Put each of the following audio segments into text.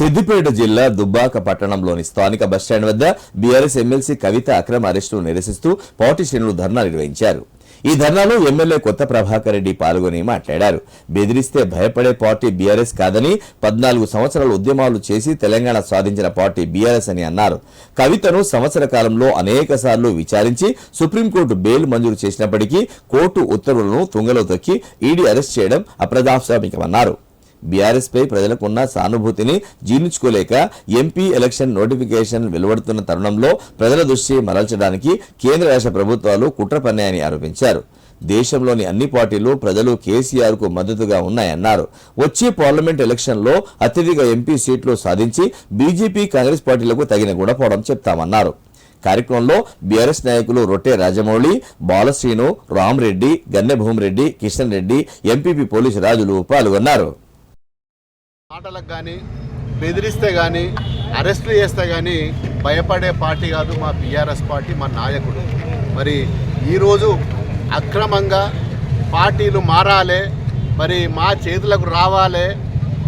సిద్దిపేట జిల్లా దుబ్బాక పట్టణంలోని స్థానిక బస్టాండ్ వద్ద బీఆర్ఎస్ ఎమ్మెల్సీ కవిత అక్రమ అరెస్టును నిరసిస్తూ పార్టీ శ్రేణులు ధర్నా నిర్వహించారు. ఈ ధర్నాలో ఎమ్మెల్యే కొత్త ప్రభాకర్ రెడ్డి పాల్గొని మాట్లాడారు. బెదిరిస్తే భయపడే పార్టీ బీఆర్ఎస్ కాదని పద్నాలుగు సంవత్సరాల ఉద్యమాలు చేసి తెలంగాణ సాధించిన పార్టీ బీఆర్ఎస్ అని అన్నారు. కవితను సంవత్సర కాలంలో అనేక విచారించి సుప్రీంకోర్టు బెయిల్ మంజూరు చేసినప్పటికీ కోర్టు ఉత్తర్వులను తుంగలో తొక్కి ఈడీ అరెస్ట్ చేయడం అప్రజాస్వామికమన్నారు. బీఆర్ఎస్ పై ప్రజలకున్న సానుభూతిని జీర్ణించుకోలేక ఎంపీ ఎలక్షన్ నోటిఫికేషన్ వెలువడుతున్న తరుణంలో ప్రజల దృష్టి మరల్చడానికి కేంద్ర రాష్ట్ర ప్రభుత్వాలు కుట్ర పన్నాయని ఆరోపించారు. దేశంలోని అన్ని పార్టీలు ప్రజలు కేసీఆర్కు మద్దతుగా ఉన్నాయన్నారు. వచ్చే పార్లమెంట్ ఎలక్షన్లో అత్యధిక ఎంపీ సీట్లు సాధించి బీజేపీ కాంగ్రెస్ పార్టీలకు తగిన గుణపోవడం చెప్తామన్నారు. కార్యక్రమంలో బీఆర్ఎస్ నాయకులు రొట్టె రాజమౌళి బాలశ్రీను రామ్రెడ్డి గన్నె భూమిరెడ్డి కిషన్ రెడ్డి ఎంపీపీ పోలీసు రాజులు పాల్గొన్నారు. మాటలకు కానీ బెదిరిస్తే కానీ అరెస్టులు చేస్తే కానీ భయపడే పార్టీ కాదు మా బీఆర్ఎస్ పార్టీ మా నాయకుడు. మరి ఈరోజు అక్రమంగా పార్టీలు మారాలి మరి మా చేతులకు రావాలి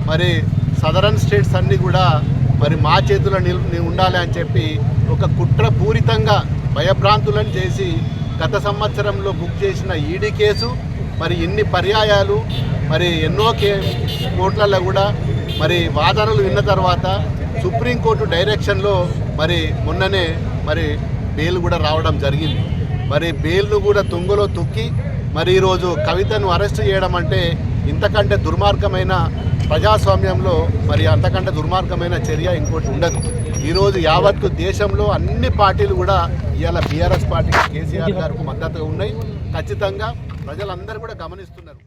మరి సదరన్ స్టేట్స్ అన్నీ కూడా మరి మా చేతిలో నిల్ ఉండాలి అని చెప్పి ఒక కుట్రపూరితంగా భయభ్రాంతులను చేసి గత సంవత్సరంలో బుక్ చేసిన ఈడీ కేసు మరి ఇన్ని పర్యాయాలు మరి ఎన్నో కే కోట్లలో కూడా మరి వాదనలు విన్న తర్వాత సుప్రీంకోర్టు డైరెక్షన్లో మరి మొన్ననే మరి బెయిల్ కూడా రావడం జరిగింది. మరి బెయిల్ను కూడా తుంగలో తొక్కి మరి ఈరోజు కవితను అరెస్ట్ చేయడం అంటే ఇంతకంటే దుర్మార్గమైన ప్రజాస్వామ్యంలో మరి అంతకంటే దుర్మార్గమైన చర్య ఇంకోటి ఉండదు. ఈరోజు యావత్తు దేశంలో అన్ని పార్టీలు కూడా ఇవాళ బీఆర్ఎస్ పార్టీకి కేసీఆర్ గారికి మద్దతుగా ఉన్నాయి. ఖచ్చితంగా ప్రజలందరూ కూడా గమనిస్తున్నారు.